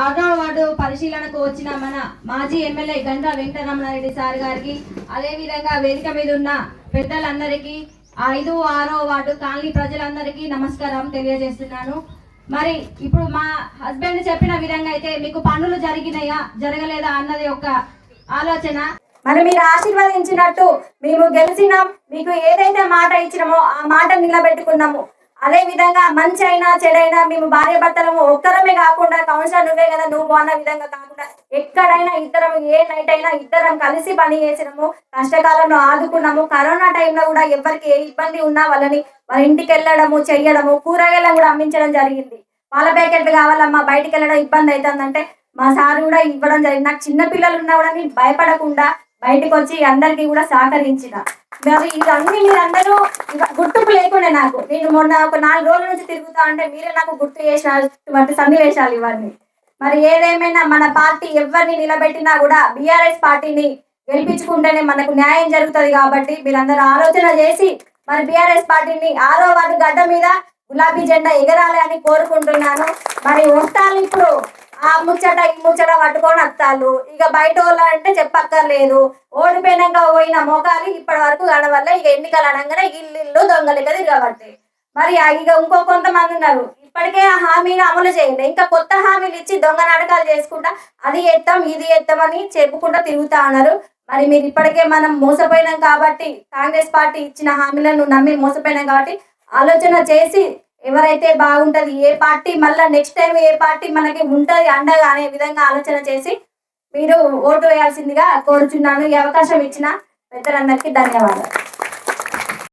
ఆరో వార్డు పరిశీలనకు వచ్చిన మన మాజీ ఎమ్మెల్యే గంటా వెంకటరమణారెడ్డి సార్ గారికి అదేవిధంగా వేదిక మీద ఉన్న పెద్దలందరికీ ఐదు ఆరో వార్డు కాలనీ ప్రజలందరికీ నమస్కారం తెలియజేస్తున్నాను. మరి ఇప్పుడు మా హస్బెండ్ చెప్పిన విధంగా అయితే మీకు పనులు జరిగినాయా జరగలేదా అన్నది ఒక ఆలోచన. మరి మీరు ఆశీర్వదించినట్టు మేము గెలిచినాం మీకు ఏదైతే మాట ఇచ్చినామో ఆ మాట నిలబెట్టుకున్నాము. అదే విధంగా మంచి అయినా చెడైనా మేము భార్య భర్తలము ఒక్కరమే కాకుండా కౌన్సిలర్ నువ్వే కదా నువ్వు అన్న విధంగా కాకుండా ఎక్కడైనా ఇద్దరం ఏ నైట్ అయినా ఇద్దరం కలిసి పని చేసినాము కష్టకాలంలో ఆదుకున్నాము కరోనా టైంలో కూడా ఎవరికి ఏ ఇబ్బంది ఉన్నా వాళ్ళని వాళ్ళ ఇంటికి వెళ్ళడము చెయ్యడము కూరగాయలను కూడా అమ్మించడం జరిగింది. పాల ప్యాకెట్లు కావాలమ్మా బయటికి వెళ్ళడం ఇబ్బంది అవుతుందంటే మా సార్ కూడా ఇవ్వడం జరిగింది. నాకు చిన్న పిల్లలు ఉన్నా కూడా నేను భయపడకుండా బయటకు వచ్చి అందరికీ కూడా సహకరించిన. మరి ఇవన్నీ మీరందరూ ఇవ- గుర్తింపు లేకుండా నాకు నేను మొన్న ఒక నాలుగు రోజుల నుంచి తిరుగుతా అంటే మీరే నాకు గుర్తు చేసినటువంటి సన్నివేశాలు ఇవన్నీ. మరి ఏదేమైనా మన పార్టీ ఎవరిని నిలబెట్టినా కూడా బీఆర్ఎస్ పార్టీని గెలిపించుకుంటేనే మనకు న్యాయం జరుగుతుంది కాబట్టి మీరందరూ ఆలోచన చేసి మరి బీఆర్ఎస్ పార్టీని ఆరో వాటి గడ్డ మీద గులాబీ జెండా ఎగరాలి అని కోరుకుంటున్నాను. మరి వస్తాను ఇప్పుడు ఆ ముచ్చట ఈ ముచ్చట పట్టుకొని వస్తాను ఇక బయట వాళ్ళు అంటే చెప్పక్కర్లేదు. ఓడిపోయినాక పోయిన మోకాలు ఇప్పటి వరకు కనవల్ల ఇక ఎన్నికలు అనగానే ఇల్లు ఇల్లు దొంగలు కదా కాబట్టి మరి ఇక ఇంకో కొంతమంది ఉన్నారు. ఇప్పటికే ఆ హామీని అమలు చేయండి. ఇంకా కొత్త హామీలు ఇచ్చి దొంగ నాటకాలు చేసుకుంటా అది ఎత్తాం ఇది ఎత్తామని చెప్పుకుంటా తిరుగుతా ఉన్నారు. మరి మీరు ఇప్పటికే మనం మోసపోయినాం కాబట్టి కాంగ్రెస్ పార్టీ ఇచ్చిన హామీలను నమ్మి మోసపోయినాం కాబట్టి ఆలోచన చేసి ఎవరైతే బాగుంటది ఏ పార్టీ మళ్ళీ నెక్స్ట్ టైం ఏ పార్టీ మనకి ఉంటది అండగా అనే విధంగా ఆలోచన చేసి మీరు ఓటు వేయాల్సిందిగా కోరుచున్నాను. ఈ అవకాశం ఇచ్చిన పెద్దలందరికీ ధన్యవాదాలు.